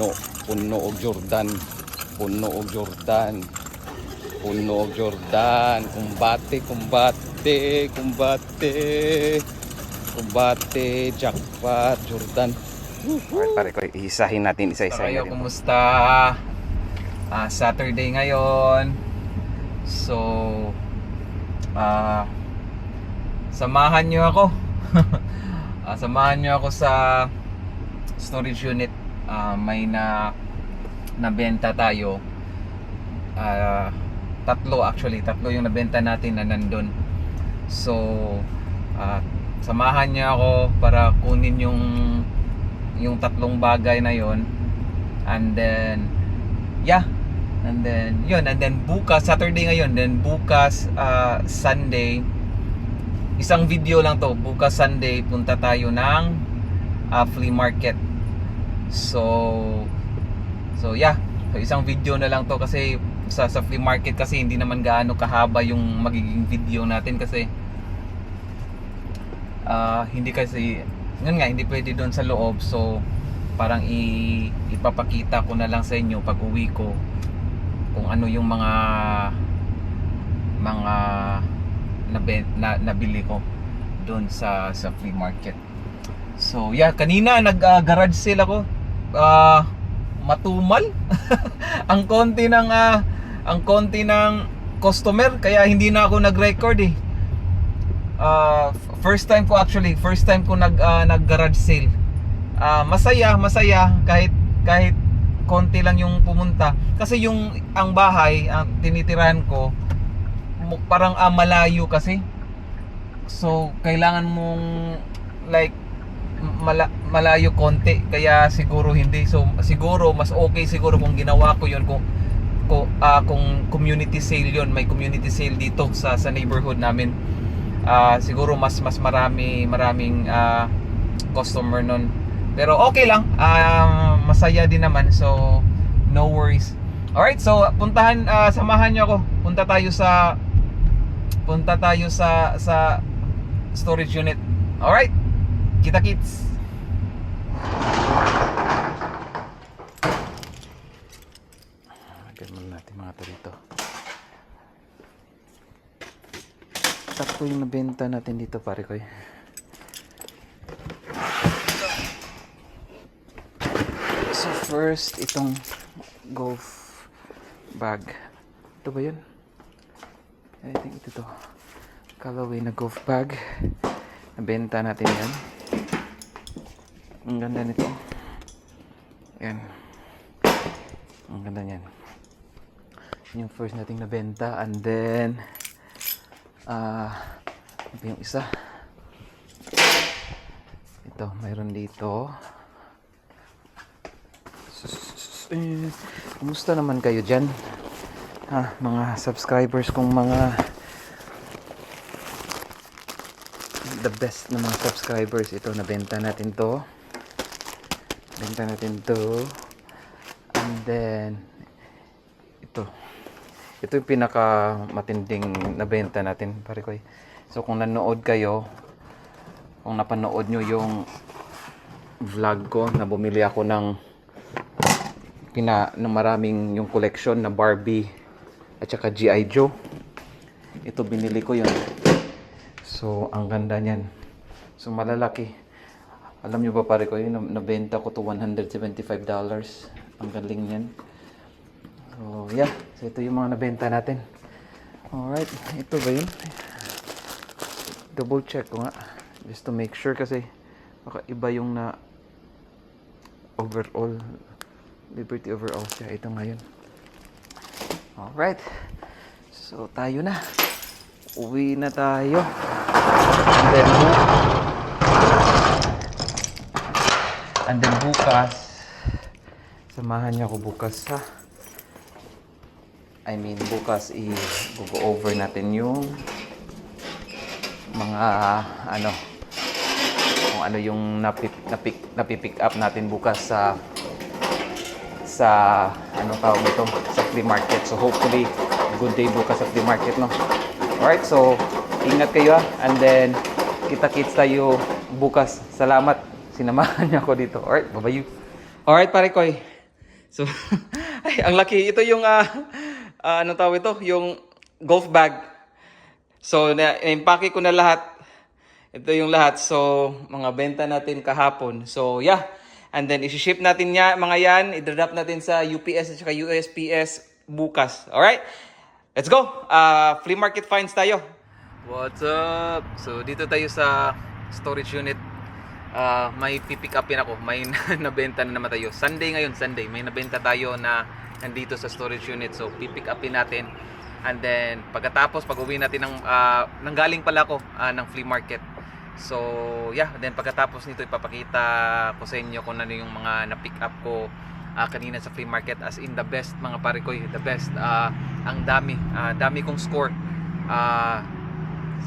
puno puno og Jordan puno og Jordan puno og Jordan kumbate kumbate kumbate kumbate jackpot Jordan Alright, pare ko isahin natin isa-isahin Kayo, natin kumusta? Ah, Saturday ngayon. So, ah, samahan nyo ako. Ah, samahan nyo ako sa storage unit. Ah, may na nabenta tayo. Ah, tatlo actually, tatlo yung nabenta natin na nandun. So, ah, samahan nyo ako para kunin yung yung tatlong bagay na yon and then yeah. And then yun. And then bukas Saturday ngayon. Then bukas ah, Sunday. Isang video lang to. Bukas Sunday punta tayo ng ah, flea market so so yeah. So isang video na lang to kasi sa sa flea market kasi hindi naman gaano kahaba yung magiging video natin kasi ah hindi kasi yun nga hindi pwede doon sa loob. So parang i, ipapakita ko na lang sa inyo pag uwi ko kung ano yung mga mga nabe, na, nabili ko doon sa sa flea market. So yeah kanina nag ah, garage sale ako Ah, matumal. Ang konti ng ah, ang konti ng customer kaya hindi na ako nag-record eh. Uh, first time ko actually first time ko nag uh, nag garage sale. Ah, masaya masaya kahit kahit konti lang yung pumunta. Kasi yung ang bahay ang tinitirahan ko parang ah, malayo kasi. So kailangan mong like mala, malayo konti kaya siguro hindi. So siguro mas okay siguro kung ginawa ko yun kung kung, ah, kung community sale yun. May community sale dito sa sa neighborhood namin. Ah siguro mas mas marami maraming ah, customer nun. Pero okay lang. Ah, masaya din naman. So no worries. Alright so puntahan ah, samahan nyo ako. Punta tayo sa punta tayo sa sa storage unit. Alright kita kits Lagyan muna natin mga to dito. Tatlo yung nabenta natin dito pare ko eh. So first, itong golf bag. Ito ba yun? I think ito to. Callaway na golf bag. Nabenta natin yan. Ang ganda nito. Yan. Ang ganda niyan. Yun Yung first nating nabenta and then ah ba yung isa? Ito, mayroon dito. Kumusta naman kayo dyan? Ha, mga subscribers kong mga the best na mga subscribers ito nabenta natin to benta natin to. And then ito. Ito yung pinaka matinding nabenta natin pare ko so kung nanood kayo kung napanood nyo yung vlog ko na bumili ako ng pina ng maraming yung collection na Barbie at saka G.I. Joe ito binili ko yun. So ang ganda niyan. So malalaki alam nyo ba pare ko yun nab- nabenta ko to 175 dollars. Ang galing niyan. So yeah. So ito yung mga nabenta natin. Alright ito ba yun? Double check ko nga. Just to make sure kasi baka iba yung na overall. Liberty overall siya. Ito ngayon alright. So tayo na. Uwi na tayo. And then and then bukas samahan niyo ako bukas sa I mean bukas i-go over natin yung mga ano kung ano yung napip, napik, napipick up natin bukas sa sa ano tawag ito sa flea market. So hopefully good day bukas sa flea market no? Alright so ingat kayo ah. and then kita kits tayo bukas. Salamat sinamahan niyo ako dito alright bye alright pare koy So, ay, ang laki. Ito yung, ah, ah, anong tawag ito? Yung golf bag. So, na-impake ko na lahat. Ito yung lahat. So, mga benta natin kahapon. So, yeah. And then, isi-ship natin niya, mga yan. I-drop natin sa UPS at saka USPS bukas. Alright? Let's go! Ah, flea market finds tayo. What's up? So, dito tayo sa storage unit. Ah, may pipick upin ako. May nabenta na naman tayo. Sunday ngayon, Sunday. May nabenta tayo na nandito sa storage unit. So, pipick upin natin. And then, pagkatapos, pag uwi natin ng, ah, nanggaling pala ako ah, ng flea market. So, yeah. Then, pagkatapos nito, ipapakita ko sa inyo kung ano yung mga na-pick up ko ah, kanina sa flea market. As in, the best, mga pare ko. The best. Ah, ang dami. Ah, dami kong score. Ah,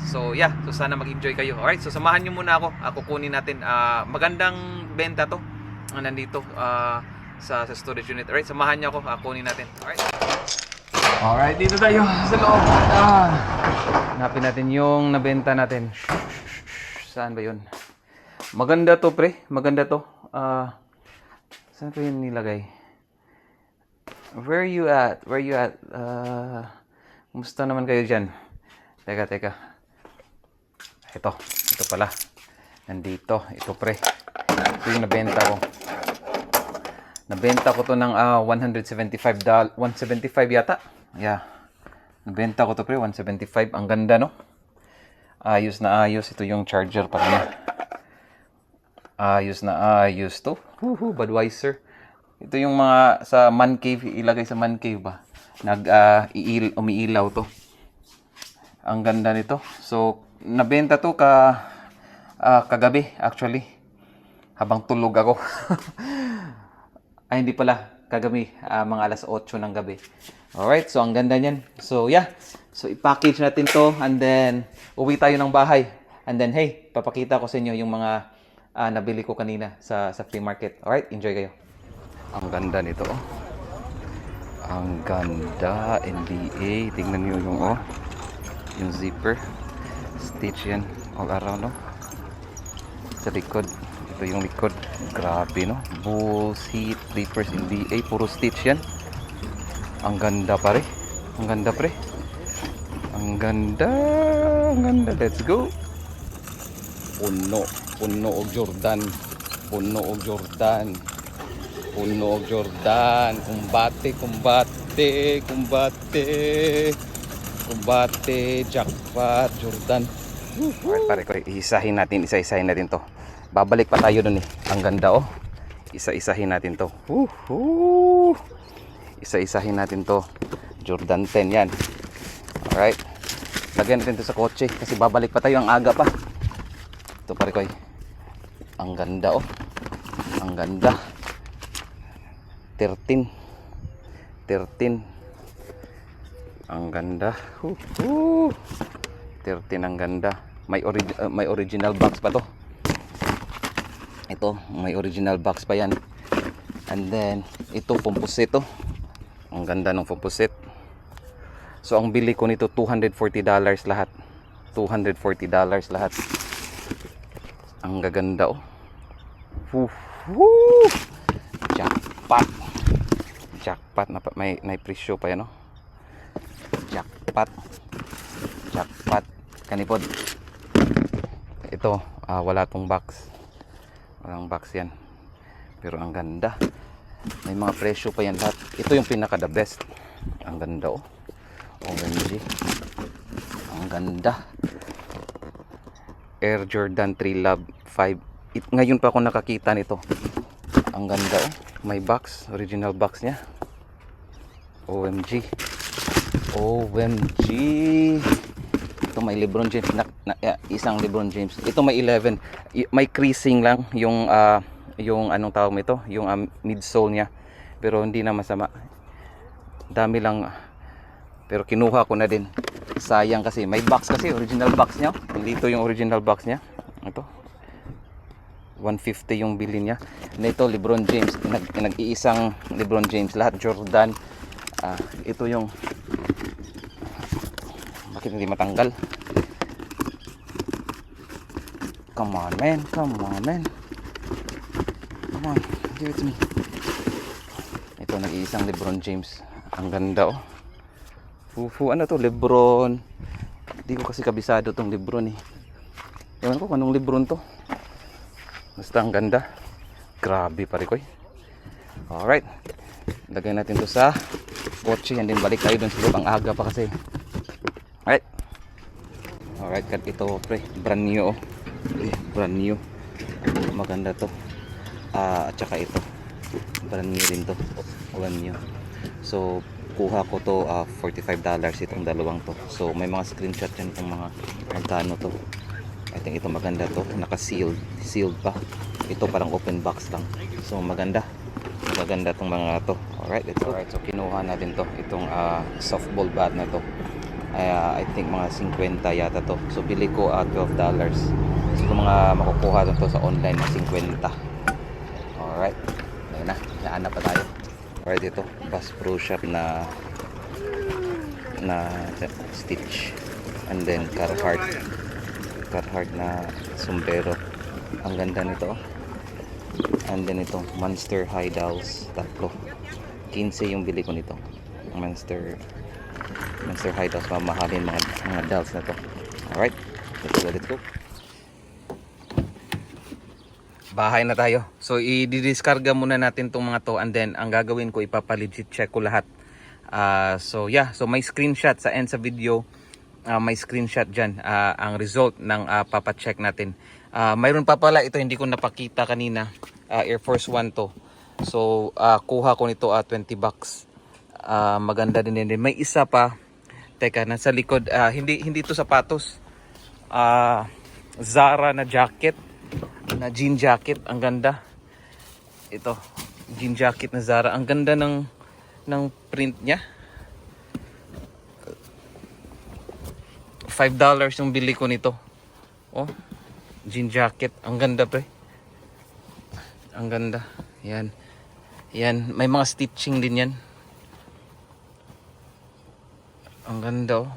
So yeah, so sana mag-enjoy kayo. Alright, so samahan nyo muna ako. Ako kunin natin. Ah, magandang benta to. Ah, nandito ah, sa, sa storage unit. Alright, samahan nyo ako. Ah, kunin natin. Alright. Alright, dito tayo sa loob. Ah, hanapin natin yung nabenta natin. Saan ba yun? Maganda to pre. Maganda to. Ah, saan ko yun nilagay? Where you at? Where you at? Ah, kumusta naman kayo dyan? Teka, teka. Ito. Ito pala. Nandito. Ito pre. Ito yung nabenta ko. Nabenta ko to ng ah, 175 dal 175 yata. Yeah. Nabenta ko to pre 175. Ang ganda no. Ayos na ayos. Ito yung charger pala niya. Ayos na ayos to. Huhu, Budweiser. Ito yung mga sa man cave ilagay sa man cave ba. Nag ah, iil, umiilaw to. Ang ganda nito. So, nabenta to ka ah, kagabi actually. Habang tulog ako. Ay, hindi pala. Kagabi, ah, mga alas 8 ng gabi. Alright, so ang ganda niyan. So, yeah. So, i-package natin to and then uwi tayo ng bahay. And then, hey, papakita ko sa inyo yung mga ah, nabili ko kanina sa, sa flea market. Alright, enjoy kayo. Ang ganda nito, oh. Ang ganda, NBA. Tingnan niyo yung, oh yung zipper stitch yan all around no? Sa likod. Ito yung likod. Grabe no? Bullshit sleepers NBA puro stitch yan. Ang ganda pare ang ganda pre. Ang ganda. Ang ganda. Let's go. Puno. Puno og Jordan. Puno og Jordan. Puno og Jordan. Kumbate kumbate kumbate Kumbate, jackpot, Jordan. Alright, pare ko, isahin natin, isa-isahin natin to. Babalik pa tayo dun eh. Ang ganda oh. Isa-isahin natin to. Woohoo! Isa-isahin natin to. Jordan 10 yan. Alright. Lagyan natin to sa kotse kasi babalik pa tayo ang aga pa. Ito pare ko Ang ganda oh. Ang ganda. 13. 13. Ang ganda. Woohoo! 13 ang ganda. May, orig- uh, may original box pa to. Ito, may original box pa yan. And then, ito, composite to. Ang ganda ng composite. So, ang bili ko nito, $240 lahat. $240 lahat. Ang gaganda, oh. Woohoo! Jackpot! Jackpot. Na, may, may presyo pa yan, oh jackpot. Jackpot. Kanipod ito ah, wala tong box. Walang box yan. Pero ang ganda. May mga presyo pa yan lahat. Ito yung pinaka the best. Ang ganda oh. OMG ang ganda. Air Jordan 3 Love 5 It, ngayon pa ako nakakita nito. Ang ganda oh. May box. Original box niya. OMG OMG. Ito may LeBron James na, na isang LeBron James. Ito may 11. Y- May creasing lang yung ah, yung anong tawag mo ito, yung ah, midsole niya. Pero hindi na masama. Dami lang pero kinuha ko na din. Sayang kasi may box kasi original box niya. Dito yung original box niya. Ito. 150 yung bili niya. Na ito LeBron James, nag, nag-iisang LeBron James, lahat Jordan. Ah, ito yung bakit hindi matanggal? Come on, man. Come on, man. Come on. Give it to me. Ito. Nag-iisang Lebron James. Ang ganda oh. Fufu, ano to? Lebron. Hindi ko kasi kabisado tong Lebron eh. Ewan ko kung anong Lebron to. Basta ang ganda. Grabe pare ko eh. Alright. Lagay natin to sa kotse and then balik tayo dun sa loob. Ang aga pa kasi. Alright. Alright, kat ito pre. Brand new oh. Brand new. Maganda to. Ah, at saka ito. Brand new din to. Brand new. So, kuha ko to ah, $45 itong dalawang to. So, may mga screenshot yan kung mga magkano to. I think ito maganda to. Naka-sealed. Sealed pa. Ito parang open box lang. So, maganda. Maganda tong mga to. Alright, let's go. Alright, so kinuha natin to. Itong ah, softball bat na to. Ah, I think mga 50 yata to. So, bili ko at $12. So, kung mga makukuha to sa online na 50. Alright. Ayun na. Naan na pa tayo. Alright, ito. Bass Pro Shop na na stitch. And then Carhartt. Carhartt na sombrero. Ang ganda nito. oh. And then ito, Monster High Dolls. Tatlo. 15 yung bili ko nito. Monster Monster High Dolls. Mamahalin mga, mga dolls na to. Alright. Let's go, let's go. Bahay na tayo. So, i-discarga muna natin tong mga to and then ang gagawin ko, ipapalegit check ko lahat. Ah, so, yeah. So, may screenshot sa end sa video. Ah, may screenshot dyan. ah, ang result ng ah, papacheck natin. Ah, mayroon pa pala ito, hindi ko napakita kanina. Ah, Air Force One to. So, ah, kuha ko nito ah, 20 bucks. Ah, maganda din din. May isa pa. Teka, nasa likod. ah, hindi hindi to sapatos. Ah, Zara na jacket na jean jacket ang ganda ito jean jacket na Zara ang ganda ng ng print niya $5 yung bili ko nito oh jean jacket ang ganda pre ang ganda yan yan may mga stitching din yan ang ganda oh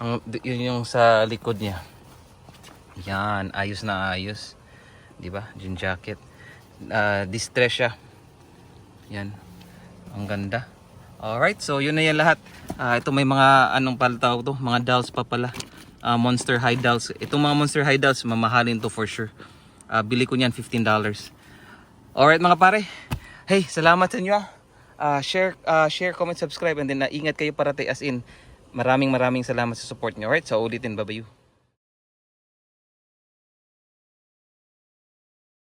ang, yun yung sa likod niya yan, ayos na ayos. ba? Jean jacket. Ah, distress siya. Yan. Ang ganda. Alright, so yun na yan lahat. Ah, ito may mga anong pala to? Mga dolls pa pala. Ah, Monster dolls. Itong mga Monster dolls, mamahalin to for sure. Ah, bili ko niyan $15. Alright mga pare. Hey, salamat sa inyo ah. Ah, share, ah, share, comment, subscribe and then ingat kayo parati as in. Maraming maraming salamat sa support niyo. Alright, so ulitin, bye-bye.